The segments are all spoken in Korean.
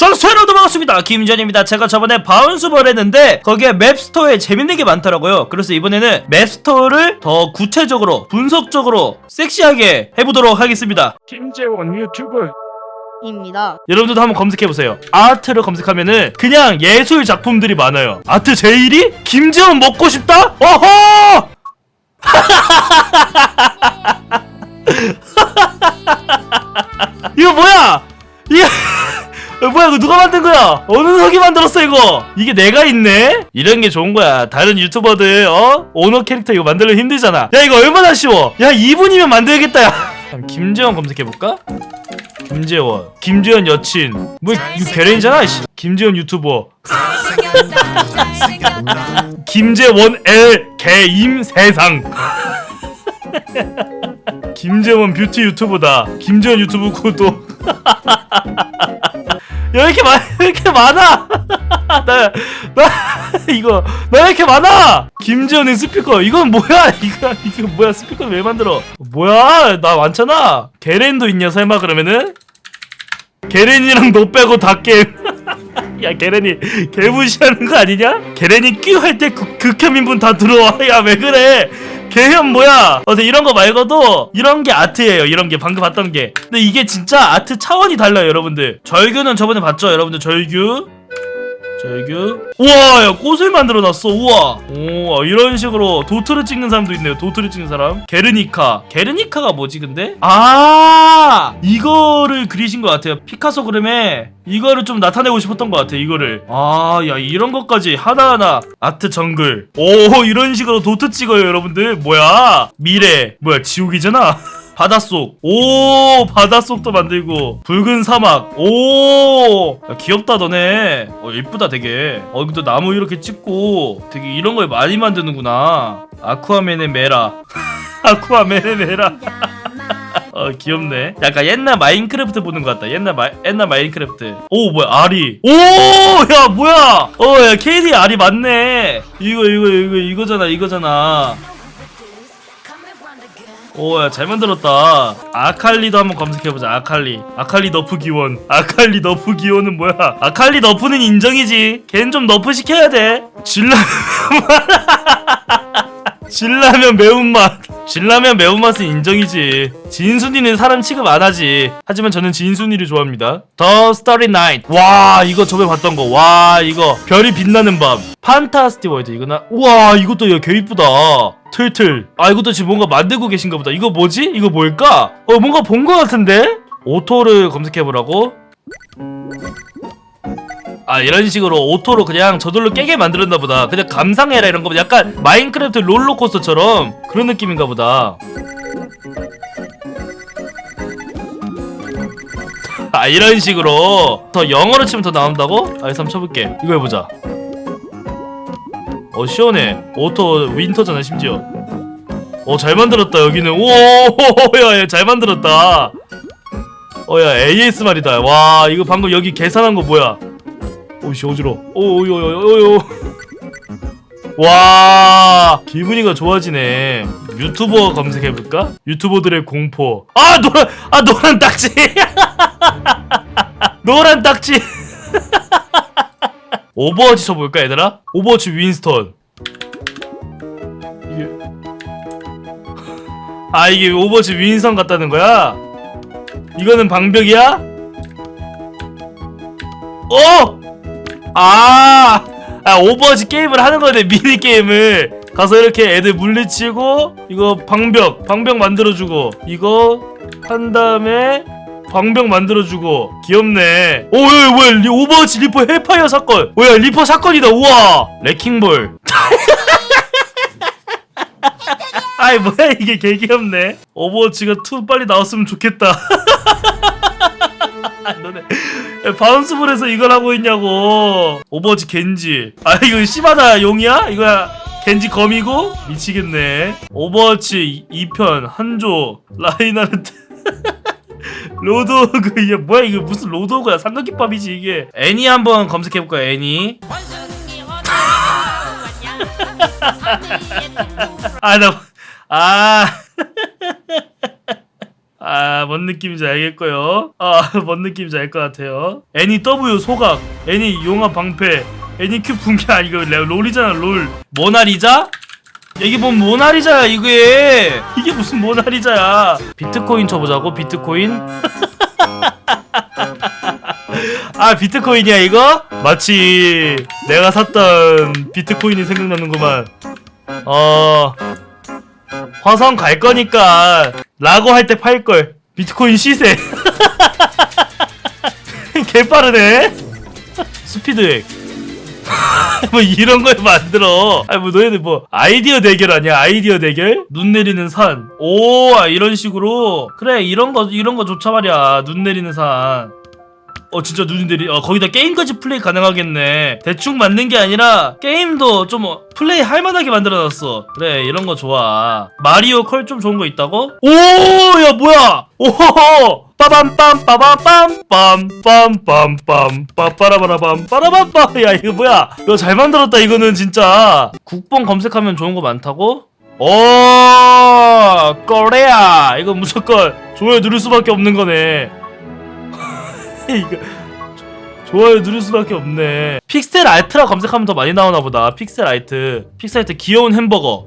션스 여러분 반갑습니다 김전입니다 제가 저번에 바운스볼 했는데 거기에 맵스토어에 재밌는 게 많더라고요 그래서 이번에는 맵스토어를 더 구체적으로 분석적으로 섹시하게 해보도록 하겠습니다 김재원 유튜브 입니다. 여러분들도 한번 검색해보세요 아트를 검색하면은 그냥 예술 작품들이 많아요 아트 제일이 김재원 먹고 싶다? 어허! 이거 뭐야? 이 게 뭐야 이거 누가 만든 거야? 어느 석이 만들었어 이거? 이게 내가 있네? 이런 게 좋은 거야 다른 유튜버들 어? 오너 캐릭터 이거 만들기 힘들잖아 야 이거 얼마나 쉬워 야 2분이면 만들겠다 야 그럼 김재원 검색해 볼까? 김재원 김재원 여친 뭐 이거 괴뢰이잖아 씨. 김재원 유튜버 김재원 L 개임 세상 김재원 뷰티 유튜브다 김재원 유튜브 구독 야, 왜 이렇게 많, 왜 이렇게 많아? 나, 나, 이거, 나왜 이렇게 많아? 김재현의 스피커, 이건 뭐야? 이거, 이거 뭐야? 스피커 왜 만들어? 뭐야? 나 많잖아? 게렌도 있냐, 설마 그러면은? 게렌이랑 너 빼고 다 게임. 야, 게렌이 개무시하는 거 아니냐? 게렌이 끼할때 극혐인분 다 들어와. 야, 왜 그래? 개현 뭐야? 어제 이런 거 말고도 이런 게 아트예요. 이런 게 방금 봤던 게. 근데 이게 진짜 아트 차원이 달라요, 여러분들. 절규는 저번에 봤죠, 여러분들 절규. 절규. 우와, 야 꽃을 만들어놨어. 우와. 오, 이런 식으로 도트를 찍는 사람도 있네요. 도트를 찍는 사람. 게르니카. 게르니카가 뭐지, 근데? 아, 이거를 그리신 것 같아요. 피카소 그림에 이거를 좀 나타내고 싶었던 것 같아. 이거를. 아, 야 이런 것까지 하나하나 아트 정글. 오, 이런 식으로 도트 찍어요, 여러분들. 뭐야? 미래. 뭐야? 지옥이잖아. 바닷속. 오 바닷속도 만들고. 붉은 사막. 오 야, 귀엽다 너네. 어 예쁘다 되게. 어 근데 나무 이렇게 찍고 되게 이런 걸 많이 만드는구나. 아쿠아맨의 메라. 아쿠아맨의 메라. 어 귀엽네. 약간 옛날 마인크래프트 보는 것 같다. 옛날 마 옛날 마인크래프트. 오 뭐야 아리. 오 야 뭐야. 어야 KD 아리 맞네. 이거 이거 이거 이거잖아 이거잖아 오야 잘 만들었다. 아칼리도 한번 검색해보자 아칼리. 아칼리 너프 기원. 아칼리 너프 기원은 뭐야? 아칼리 너프는 인정이지. 걘 좀 너프 시켜야 돼. 진라면 진라면 매운맛. 진라면 매운맛은 인정이지. 진순이는 사람 취급 안 하지. 하지만 저는 진순이를 좋아합니다. 더 스타리 나이트 와 이거 저번에 봤던 거와 이거 별이 빛나는 밤. 판타 스티 월드 이거나. 우와 이것도 야, 개 이쁘다 틀틀 아 이것도 지금 뭔가 만들고 계신가 보다 이거 뭐지? 이거 뭘까? 어 뭔가 본거 같은데? 오토를 검색해보라고? 아 이런 식으로 오토로 그냥 저절로 깨게 만들었나 보다 그냥 감상해라 이런 거 약간 마인크래프트 롤러코스터처럼 그런 느낌인가 보다 아 이런 식으로 더 영어로 치면 더 나온다고? 아 그래서 한번 쳐볼게 이거 해보자 어 시원해. 오토 윈터잖아 심지어. 어잘 만들었다 여기는. 오야야 잘 만들었다. 어야 ASMR이다. 와 이거 방금 여기 계산한 거 뭐야? 오씨 어지러 오오오오오. 와 기분이가 좋아지네. 유튜버 검색해볼까? 유튜버들의 공포. 아 노란 아 노란 딱지. 노란 딱지 오버워치 쳐볼까 얘들아? 오버워치 윈스턴 이게 아 이게 오버워치 윈스턴 같다는 거야? 이거는 방벽이야? 어! 아, 아 오버워치 게임을 하는 거네 미니 게임을 가서 이렇게 애들 물리치고 이거 방벽 방벽 만들어주고 이거 한 다음에 방벽 만들어주고. 귀엽네. 오야 뭐야. 리- 오버워치 리퍼 헬파이어 사건. 뭐야 리퍼 사건이다. 우와. 레킹볼. 아이 뭐야. 이게 개 귀엽네. 오버워치가 2 빨리 나왔으면 좋겠다. 아, 너네. 야, 바운스볼에서 이걸 하고 있냐고. 오버워치 겐지. 아 이거 시바다. 용이야? 이거 겐지 검이고? 미치겠네. 오버워치 2편 한조. 라인하르트 로드오그 이게 뭐야 이거 무슨 로드오그야 삼각김밥이지 이게 애니 한번 검색해볼까요 애니 아나아 아, 뭔 느낌인지 알겠고요. 아, 뭔 느낌인지 알 것 같아요. 애니 W 소각, 애니 용화 방패, 애니 큐 붕괴 아니 이거 레- 롤이잖아 롤. 모나리자? 이게 뭔 모나리자야 이게? 이게 무슨 모나리자야? 비트코인 쳐보자고 비트코인? 아 비트코인이야 이거? 마치 내가 샀던 비트코인이 생각나는구만. 어 화성 갈 거니까 라고 할 때 팔 걸. 비트코인 시세. 개 빠르네. 스피드액. 뭐 이런 걸 만들어. 아니 뭐 너희들 뭐 아이디어 대결 아니야? 아이디어 대결? 눈 내리는 산. 오 아, 이런 식으로. 그래 이런 거 이런 거 좋자 말이야. 눈 내리는 산. 어 진짜 내리. 어 거기다 게임까지 플레이 가능하겠네. 대충 만든 게 아니라 게임도 좀 어, 플레이 할 만하게 만들어놨어. 그래 이런 거 좋아. 마리오 컬 좀 좋은 거 있다고? 오 야 뭐야? 오호호. 빠밤빰 빠밤빰 빰빰빰빰 빠빠라바라밤 빠라밤빰 야 이거 뭐야 이거 잘 만들었다 이거는 진짜 국뽕 검색하면 좋은 거 많다고? 오 코레아 이거 무조건 좋아요 누를 수밖에 없는 거네 이거 좋아요 누를 수밖에 없네. 픽셀 알트라 검색하면 더 많이 나오나 보다. 픽셀 알트. 픽셀 알트 귀여운 햄버거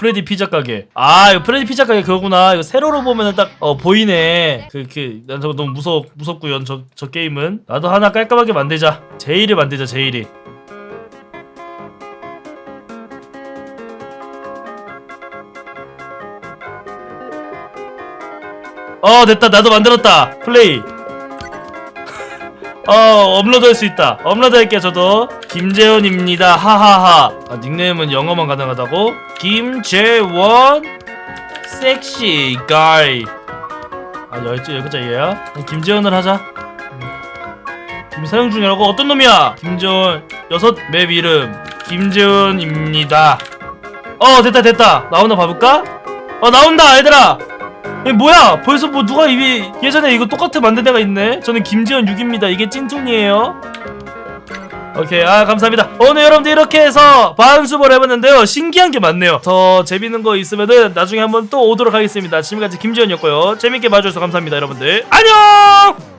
프레디 피자 가게. 아, 이거 프레디 피자 가게 그거구나. 이거 세로로 보면은 딱 어, 보이네. 그그 난 저거 너무 무섭 무섭고요. 저 저 게임은 나도 하나 깔끔하게 만들자. 제일이 만들자. 제일이. 어 됐다 나도 만들었다 플레이 어 업로드 할 수 있다. 업로드 할게요 저도. 김재원입니다. 하하하. 아, 닉네임은 영어만 가능하다고? 김재원 섹시 가이. 아 여기 여기자 얘야 김재원을 하자. 음. 지금 사용 중이라고? 어떤 놈이야? 김재원 여섯 맵 이름. 김재원입니다. 어 됐다 됐다. 나오나 봐볼까? 어 나온다 얘들아 이 뭐야? 벌써 뭐 누가 이미 예전에 이거 똑같은 만든 애가 있네? 저는 김지현 6입니다. 이게 찐퉁이에요. 오케이. 아 감사합니다. 오늘 여러분들 이렇게 해서 반수벌 해봤는데요. 신기한 게 많네요. 더 재밌는 거 있으면은 나중에 한번 또 오도록 하겠습니다. 지금까지 김지현이었고요. 재밌게 봐주셔서 감사합니다 여러분들. 안녕